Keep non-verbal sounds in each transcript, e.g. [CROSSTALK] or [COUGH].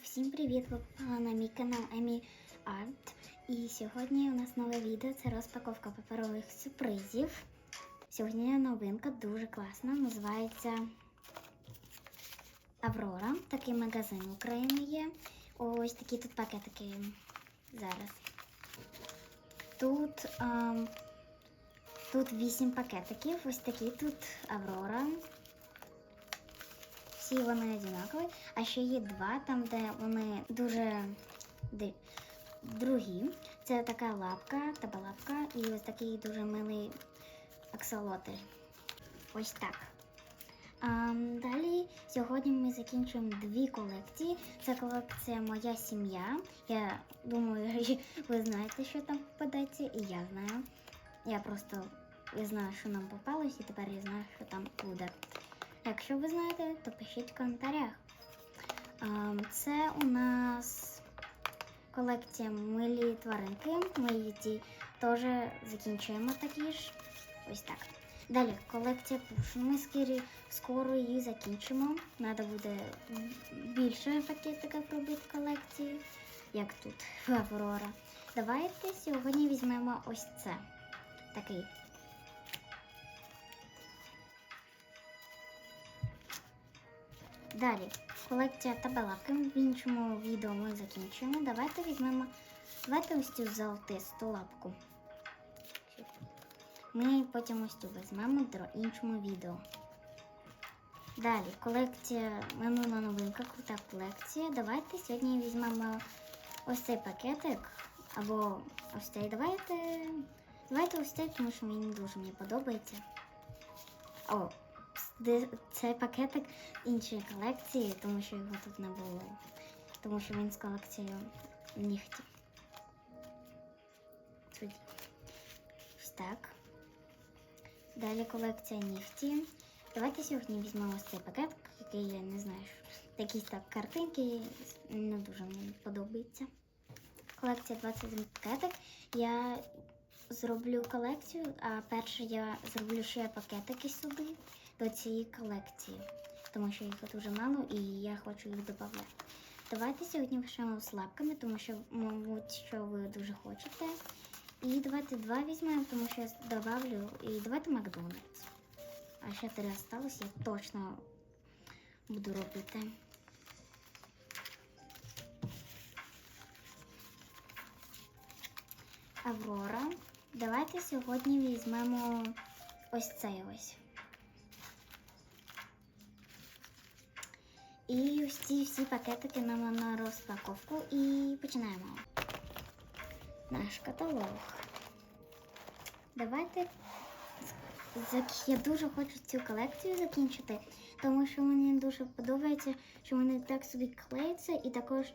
Всім привіт! Ви попали на мій канал Емі Арт. І сьогодні у нас нове відео це розпаковка паперових сюрпризів. Сьогодні новинка дуже класна. Називається Аврора. Такий магазин в Україні є. Ось такі тут пакетики зараз. Тут, ем, тут 8 пакетиків. Ось такі тут Аврора. Всі вони однакові, а ще є два, там, де вони дуже другі. Це така лапка, табалапка і ось такий дуже милий аксолотль. Ось так. А, далі сьогодні ми закінчуємо дві колекції. Це колекція Моя сім'я. Я думаю, [LAUGHS] ви знаєте, що там попадається, і я знаю. Я просто я знаю, що нам попалось, і тепер я знаю, що там буде. Якщо ви знаєте, то пишіть в коментарях. Це у нас колекція милі тваринки. Ми її теж закінчуємо такі ж. Ось так. Далі колекція пуш. Ми скоро її закінчимо. Треба буде більше пакетиків робити колекції, як тут в Аврора. Давайте сьогодні візьмемо ось це. Такий Далі, колекція табалаки. В іншому відео ми закінчуємо. Давайте візьмемо. Давайте ось цю золотисту лапку. Ми потім ось цю візьмемо в іншому відео. Далі, колекція минула новинка, крута колекція. Давайте сьогодні візьмемо ось цей пакетик. Або ось цей. Давайте. Давайте ось цей, тому що він дуже мені подобається. О, цей пакетик іншої колекції, тому що його тут не було. Тому що він з колекцією нігтів. Тоді. Ось так. Далі колекція нігті. Давайте сьогодні візьмемо ось цей пакет, який я не знаю, якісь так картинки не дуже мені подобається. Колекція 21 пакетик. Я зроблю колекцію, а перше я зроблю ще пакетики сюди до цієї колекції, тому що їх дуже мало і я хочу їх додати. Давайте сьогодні почнемо з лапками, тому що, мабуть, що ви дуже хочете. І давайте два візьмемо, тому що я добавлю. І давайте Макдональдс. А ще три осталось, я точно буду робити. Аврора. Давайте сьогодні візьмемо ось цей ось. І ось ці всі пакетики нам на розпаковку і починаємо. Наш каталог. Давайте я дуже хочу цю колекцію закінчити, тому що мені дуже подобається, що вони так собі клеються і також.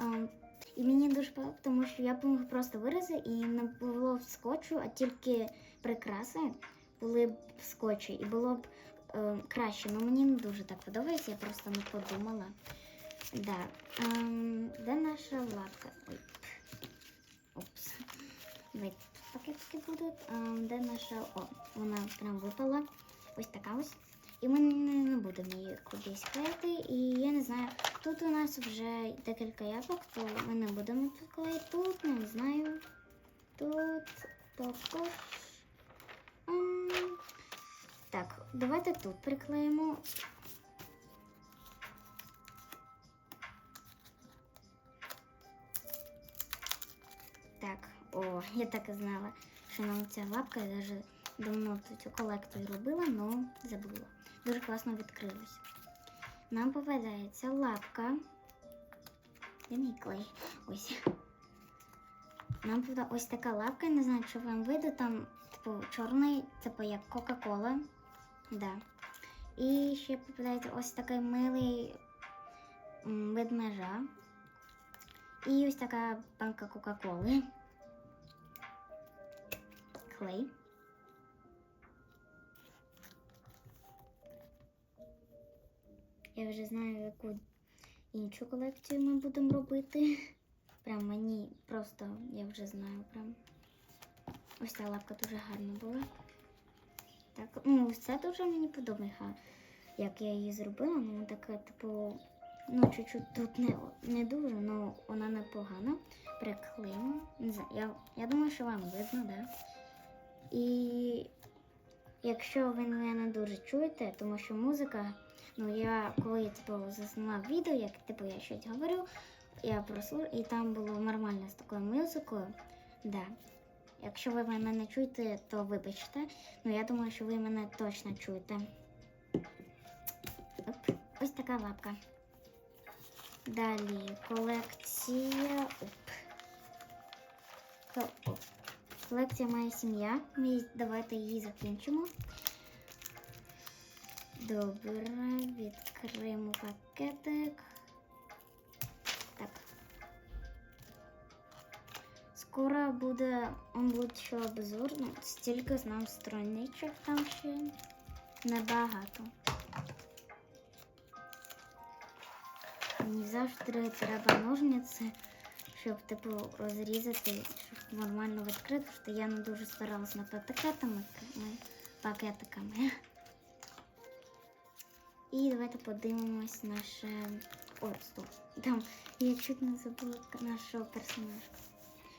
ем, і мені дуже подобається, тому що я б просто виразив і не було б скотчу, а тільки прикраси були б скотчі, і було б е, краще. Ну мені не дуже так подобається, я просто не подумала. Да. Ем, де наша лапка? Ой. Опс. Давайте тут пакетики будуть. Ем, де наша. О, вона прям випала. Ось така ось. І ми не, будемо її кудись клеїти. І я не знаю, тут у нас вже декілька яблук, то ми не будемо клеїти. Тут не знаю. Тут також. Так, давайте тут приклеїмо. Так, о, я так і знала, що нам ця лапка, я даже давно цю колекцію робила, але забула. Дуже класно відкрилось. Нам попадається лапка. Де мій клей? Ось. Нам попадає ось така лапка, не знаю, що вам видно, там, типу, чорний, типу як Кока-Кола. Да. І ще попадається ось такий милий ведмежа. І ось така банка Кока-Коли. Клей. Я вже знаю, яку іншу колекцію ми будемо робити. Прям мені просто я вже знаю прям. Ось ця лапка дуже гарна була. Так, ну це дуже мені подобається, як я її зробила. Ну така, типу, Ну, чуть-чуть тут не, не дуже, але вона непогана. Приклеїмо. Не знаю, я, я думаю, що вам видно, да? І якщо ви мене не дуже чуєте, тому що музика, ну я коли типу, заснував відео, як типу я щось говорю, я прослухав, і там було нормально з такою музикою. Да. Якщо ви мене не чуєте, то вибачте. Ну я думаю, що ви мене точно чуєте. Оп, ось така лапка. Далі колекція. Оп. Колекція моя сім'я. Ми давайте її закінчимо. Добре, відкриємо пакетик. Скоро буде, он буде ще обзор. Ну, стільки знам страничок там ще небагато. Мені завжди треба ножниці, щоб типу розрізати, щоб нормально відкрити, що я не дуже старалась над пакетами, пакетиками. І давайте подивимось наше. Ой. Там я чуть не забула нашого персонажа.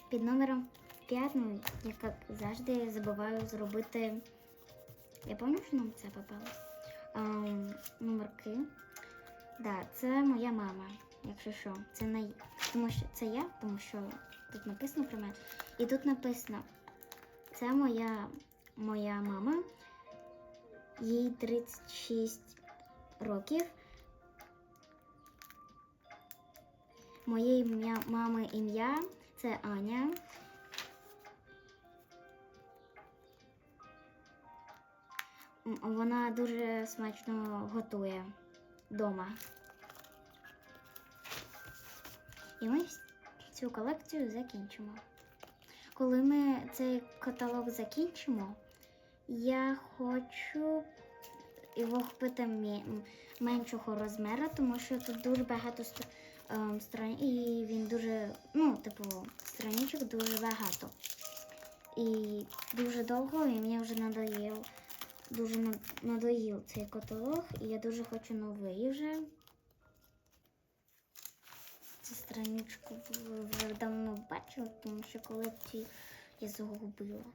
Під номером 5, ну, я як завжди забуваю зробити. Я пам'ятаю, що нам це попало. Номерки. Да, це моя мама, якщо що. Це не тому що це я, тому що тут написано про мене. І тут написано: це моя, моя мама, їй 36 років. Моєї ім'я- мами ім'я це Аня. Вона дуже смачно готує вдома. І ми цю колекцію закінчимо. Коли ми цей каталог закінчимо, я хочу його купити меншого розміру, тому що тут дуже багато ем, стран... і він дуже, ну, типу, страничок дуже багато. І дуже довго, і мені вже надоїв, дуже надоїв цей каталог, і я дуже хочу новий вже. Цю страничку ви вже давно бачила, тому що колекцію я загубила.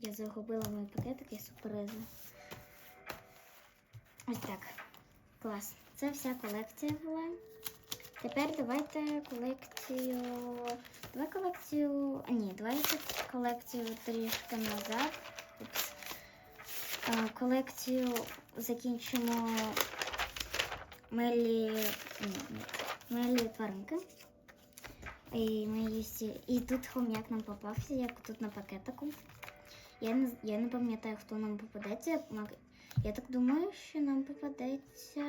Я загубила мої пакетики сюрпризи. Ось так. Клас. Це вся колекція була. Тепер давайте колекцію. Давай колекцію. А ні, давайте колекцію трішки назад. Упс. А, колекцію закінчимо милі. Ні, тваринки. І, ми і тут хом'як нам попався, як тут на пакетику. Я не, я не пам'ятаю, хто нам попадеться. Я так думаю, що нам попадеться.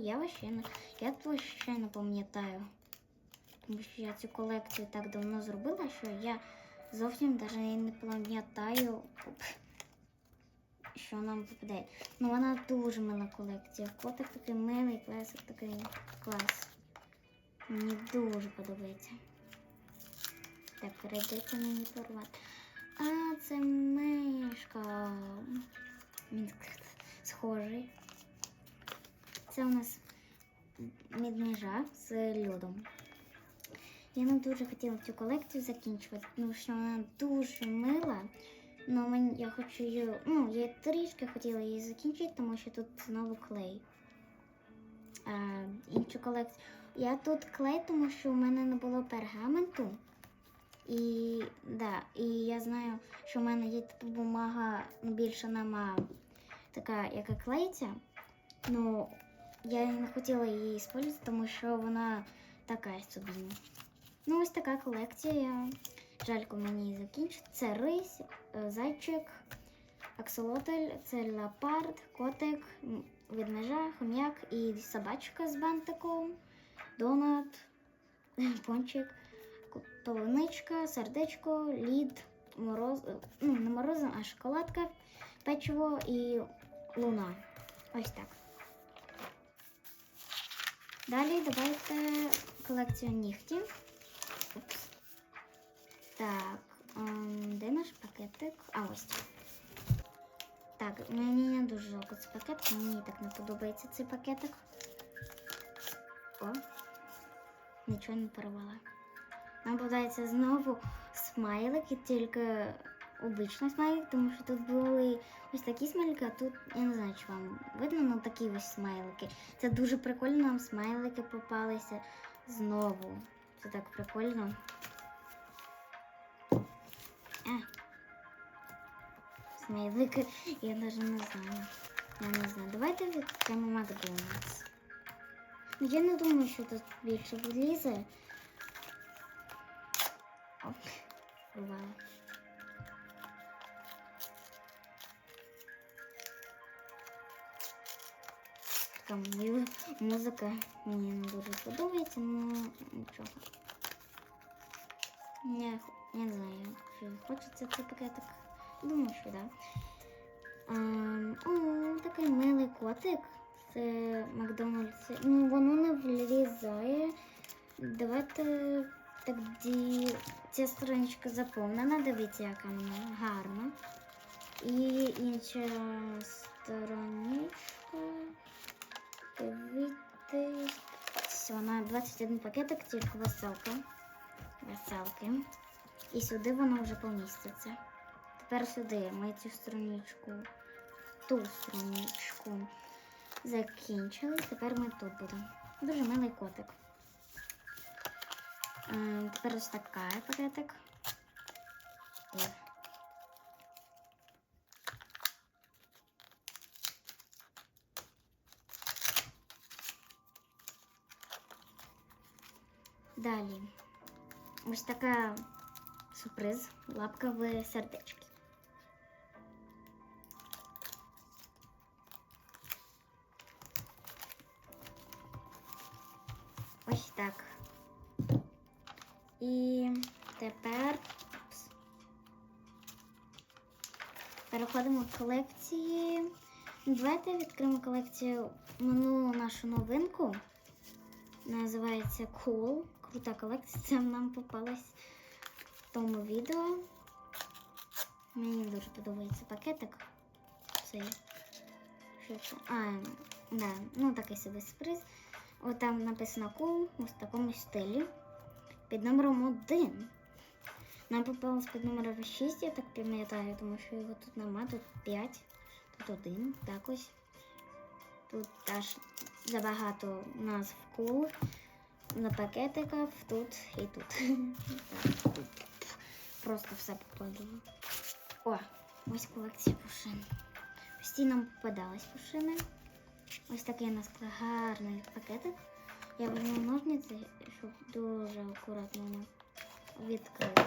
Я вообще не. Я вообще не пам'ятаю. Тому що я цю колекцію так давно зробила, що я зовсім навіть не пам'ятаю, що нам попаде. Ну вона дуже мила колекція. Котик такий милий, песик такий клас. Мені дуже подобається. Так, прийдеться мені порвати. А, це мишка. Він схожий. Це у нас медмежа з льодом. Я не дуже хотіла цю колекцію закінчувати, тому що вона дуже мила. Мені я хочу її. Ну, я трішки хотіла її закінчити, тому що тут знову клей. А, іншу колекцію. Я тут клей, тому що у мене не було пергаменту. І, да, і я знаю, що в мене є бумага, більше нема така, яка клеїться. Ну, я не хотіла її використовувати, тому що вона така собі. Ну, ось така колекція. Жалько мені її закінчити. Це рись, е, зайчик, аксолотль, це леопард, котик, ведмежа, хом'як і собачка з бантиком, донат, [LAUGHS] пончик, полуничка, сердечко, лід, мороз, е, ну, не морозиво, а шоколадка, печиво і луна. Ось так. Далі давайте колекцію нігтів. Упс. Так, ем, де наш пакетик? А ось. Так, мені не дуже жалко цей пакет, мені так не подобається цей пакетик. О, нічого не порвала. Нам подається знову смайлики, тільки обичний смайлик, тому що тут були ось такі смайлики, а тут я не знаю, чи вам видно, ну такі ось смайлики. Це дуже прикольно, нам смайлики попалися знову. Це так прикольно. А. Смайлики, я навіть не знаю. Я не знаю. Давайте відкриємо Макдональдс. Ну, Я не думаю, що тут більше влізе. Оп, бувало. Мила музика мені не дуже подобається, але нічого. Я, я не знаю, чи хочеться цей пакетик. Думаю, що так. Да. О, такий милий котик. Це Макдональдс. Ну, воно не влізає. Давайте тоді ця страничка заповнена. Дивіться, яка вона гарна. І інша страничка. Дивіться. Вона 21 пакетик, тільки веселка. Веселки. І сюди вона вже поміститься. Тепер сюди ми цю страничку, ту страничку закінчили. Тепер ми тут будемо. Дуже милий котик. Е, Тепер ось така пакетик. Далі. Ось така сюрприз. Лапка в сердечки. Ось так. І тепер переходимо до колекції. Давайте відкриємо колекцію минулу нашу новинку. Називається Cool. Крута колекція. Нам попалась в тому відео. Мені дуже подобається пакетик. Цей. Що це? А, да, ну такий собі сюрприз. От там написано cool ось в такому стилі. Під номером 1. Нам попалось під номером 6, я так пам'ятаю, тому що його тут нема, тут 5, тут 1, так ось. Тут аж забагато назв cool. На пакетиках тут і тут. Просто все попадало. О, ось колекція пушин. Нам попадались пушини. Ось такий у нас гарний пакетик. Я візьму ножниці, щоб дуже акуратно відкрити.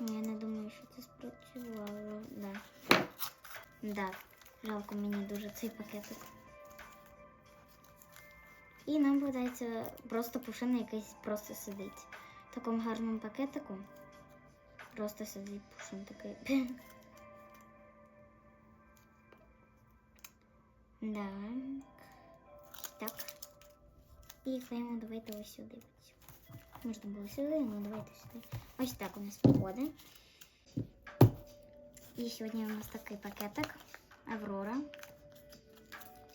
Я не думаю, що це спрацювало. Да. Да. Жалко мені дуже цей пакетик. І нам подається просто пушина якийсь просто сидить. В такому гарному пакетику. Просто сидить пушин такий. [LAUGHS] Да. Так. І клеїмо давайте ось сюди. Можна було сюди, ну давайте сюди. Ось так у нас виходить. І сьогодні у нас такий пакетик Аврора.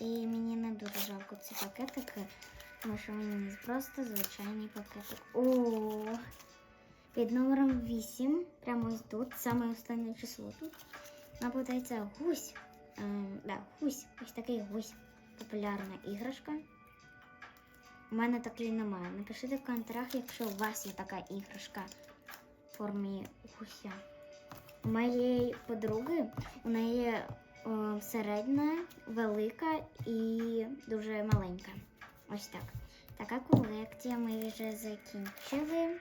І мені не дуже жалко ці пакетики, тому що мені просто звичайний пакетик. О, під номером 8, прямо ось тут, саме останнє число тут. Нам подається гусь. Ем, да, гусь. Ось такий гусь. Популярна іграшка. У мене такої немає. Напишіть в коментарях, якщо у вас є така іграшка в формі гуся. У моєї подруги у неї середня, велика і дуже маленька. Ось так. Така колекція ми вже закінчили.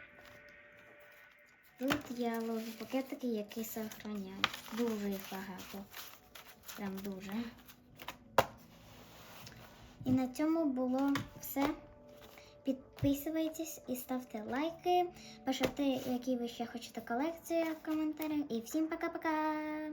Тут я ложу пакетики, які сохраняють. Дуже їх багато. Прям дуже. І на цьому було все. Підписуйтесь і ставте лайки. Пишите, які ви ще хочете колекції в коментарях. І всім пока-пока!